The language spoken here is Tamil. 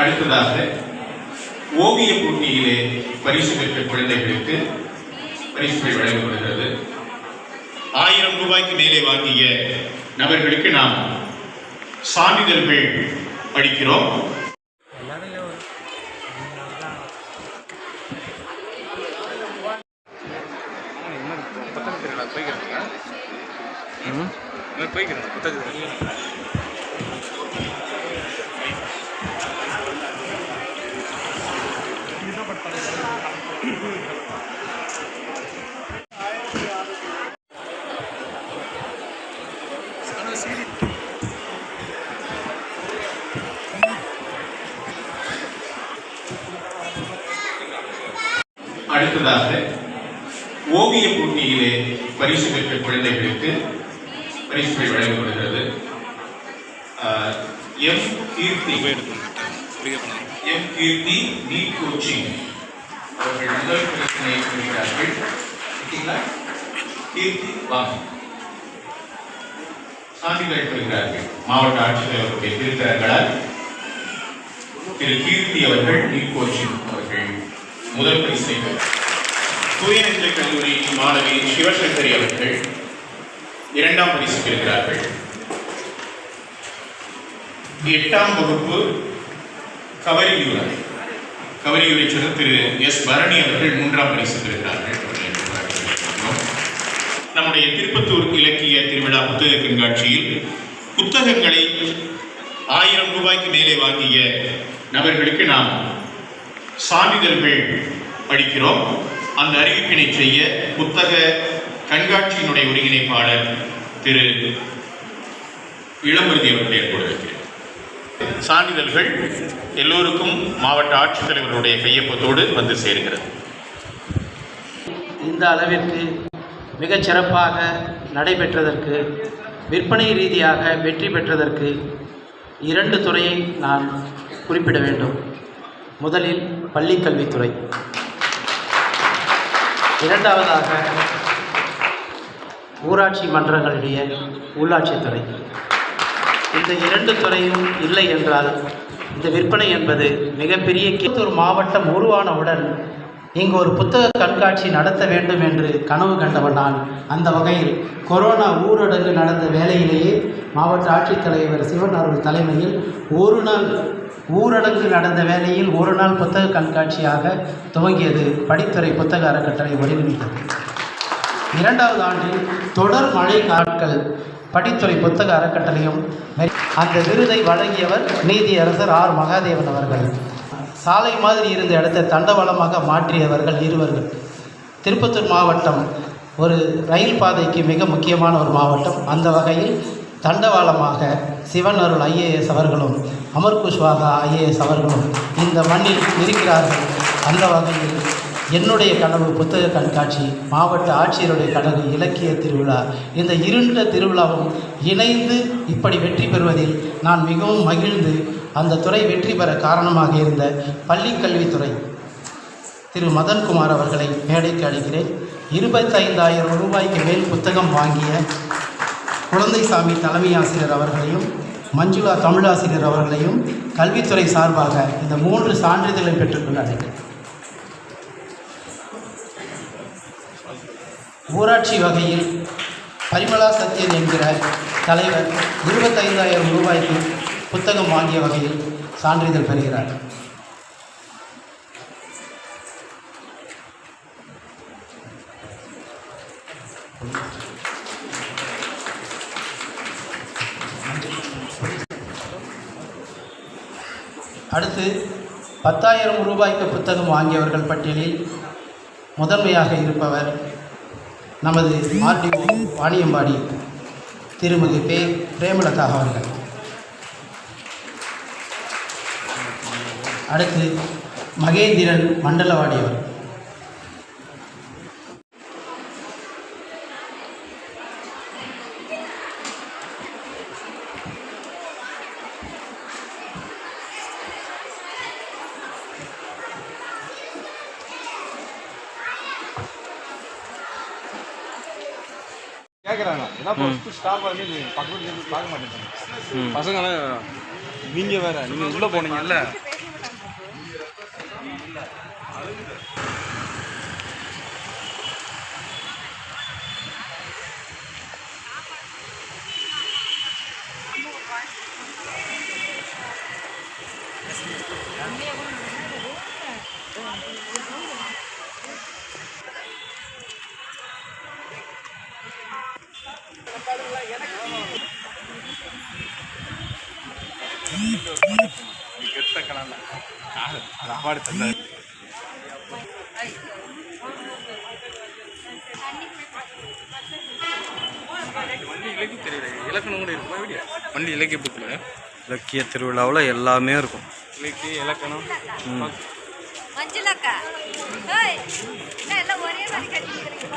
அடுத்ததாக ஓவிய போட்டியிலே பரிசு பெற்ற குழந்தைகளுக்கு பரிசுகள் வழங்கப்படுகிறது. ஆயிரம் ரூபாய்க்கு மேலே வாங்கிய நபர்களுக்கு நாம் சான்றிதழ்கள் படிக்கிறோம். போய்க்கிறேன் புத்தகத்தில் அடுத்ததாக ஓவிய போட்டியிலே பரிசு பெற்ற குழந்தைகளுக்கு பரிசுகள் வழங்கப்படுகிறது. M Keerthi. M Keerthi NEET coaching. அவர்கள் முதல் பிரச்சனையை பெறுகிறார்கள் கீர்த்தி வாங்க சான்றிதழ் பெறுகிறார்கள். மாவட்ட ஆட்சித்தலைவர் ஆட்சித்தலைவருடைய திருத்தரங்களால் திரு கீர்த்தி அவர்கள் நீட் கோச்சிங் அவர்கள் முதல் பரிசை பெற்றார் தூயநெஞ்ச கல்லூரி மாணவி சிவசங்கரி அவர்கள் இரண்டாம் பரிசு பெறுகிறார்கள் எட்டாம் வகுப்பு கவரியூரை கவரியூரை சொல்ல திரு எஸ் பரணி அவர்கள் மூன்றாம் பரிசு பெறுகிறார்கள் நம்முடைய திருப்பத்தூர் இலக்கிய திருவிழா புத்தக கண்காட்சியில் புத்தகங்களை ஆயிரம் ரூபாய்க்கு மேலே வாங்கிய நபர்களுக்கு நாம் சான்றிதழ்கள் படிக்கிறோம். அந்த அறிவிப்பினை செய்ய புத்தக கண்காட்சியினுடைய ஒருங்கிணைப்பாளர் திரு இளமருதி அவர்களை ஏற்படுத்துகிறேன் சான்றிதழ்கள் எல்லோருக்கும் மாவட்ட ஆட்சித்தலைவர்களுடைய கையொப்பத்தோடு வந்து சேர்கிறது. இந்த அளவிற்கு மிகச் சிறப்பாக நடைபெற்றதற்கு விற்பனை ரீதியாக வெற்றி பெற்றதற்கு இரண்டு துறையை நான் குறிப்பிட வேண்டும். முதலில் பள்ளிக்கல்வித்துறை. இரண்டாவதாக ஊராட்சி மன்றங்களுடைய உள்ளாட்சித்துறை இந்த இரண்டு துறையும் இல்லை என்றால் இந்த விற்பனை என்பது மிகப்பெரிய கித்தூர் மாவட்டம் உருவானவுடன் இங்கு ஒரு புத்தக கண்காட்சி நடத்த வேண்டும் என்று கனவு கண்டவன் நான். அந்த வகையில் கொரோனா ஊரடங்கு நடந்த வேலையிலேயே மாவட்ட ஆட்சித்தலைவர் சிவன் அவர்கள் தலைமையில் ஒரு நாள் ஊரடங்கு நடந்த வேலையில் ஒரு நாள் புத்தக கண்காட்சியாக துவங்கியது படித்துறை புத்தக அறக்கட்டளை ஒருங்கிணைத்தது இரண்டாவது ஆண்டில் தொடர் மழை நாட்கள். படித்துறை புத்தக அறக்கட்டளையும் மெ- அந்த விருதை வழங்கியவர் நீதியரசர் ஆர். மகாதேவன் அவர்கள். சாலை மாதிரி இருந்த இடத்தை தண்டவாளமாக மாற்றியவர்கள் இருவர்கள். திருப்பத்தூர் மாவட்டம் ஒரு ரயில் பாதைக்கு மிக முக்கியமான ஒரு மாவட்டம். அந்த வகையில் தண்டவாளமாக சிவன் அருள் ஐஏஎஸ் அவர்களும் அமர் குஷ்வாகா ஐஏஎஸ் அவர்களும் இந்த மண்ணில் இருக்கிறார்கள். அந்த வகையில் என்னுடைய கனவு புத்தக கண்காட்சி மாவட்ட ஆட்சியருடைய கனவு இலக்கிய திருவிழா. இந்த இருண்ட திருவிழாவும் இணைந்து இப்படி வெற்றி பெறுவதில் நான் மிகவும் மகிழ்ந்து அந்த துறை வெற்றி பெற காரணமாக இருந்த பள்ளிக்கல்வித்துறை திரு. மதன்குமார் அவர்களை மேடைக்கு அழைக்கிறேன். இருபத்தைந்தாயிரம் ரூபாய்க்கு மேல் புத்தகம் வாங்கிய குழந்தைசாமி தலைமை ஆசிரியர் அவர்களையும் மஞ்சுளா தமிழாசிரியர் அவர்களையும் கல்வித்துறை சார்பாக இந்த மூன்று சான்றிதழை பெற்றுக்கொண்டு அழைக்கிறேன். ஊராட்சி வகையில் பரிமளா சத்யன் என்கிற தலைவர் இருபத்தைந்தாயிரம் ரூபாய்க்கு புத்தகம் வாங்கிய வகையில் சான்றிதழ் பெறுகிறார். அடுத்து பத்தாயிரம் ரூபாய்க்கு புத்தகம் வாங்கியவர்கள் பட்டியலில் முதன்மையாக இருப்பவர் நமது ஆர்டிஓ வாணியம்பாடி திருமதி பே பிரேமலதா அவர்கள். அடுத்து மகேந்திரன் மண்டலவாடி அவர் கேட்குறாங்க ஏன்னா ஃபஸ்ட்டு ஸ்டாப் வந்து பக்கத்துல இருந்து பார்க்க மாட்டேங்கிறாங்க பசங்களாம் நீங்க வேற நீங்க உள்ள போனீங்கல்ல கெட்ட கலந்த அது அவார்டு தந்தாரு வண்டி இலக்கியம் தெரியல இலக்கணம் கூட இருக்குமா எப்படி வண்டி இலக்கிய புக்கில் இலக்கிய திருவிழாவில் எல்லாமே இருக்கும் இலக்கிய இலக்கணம் மஞ்சளாக்கா எல்லாம் ஒரே மாதிரி கட்டிக்கிறீங்க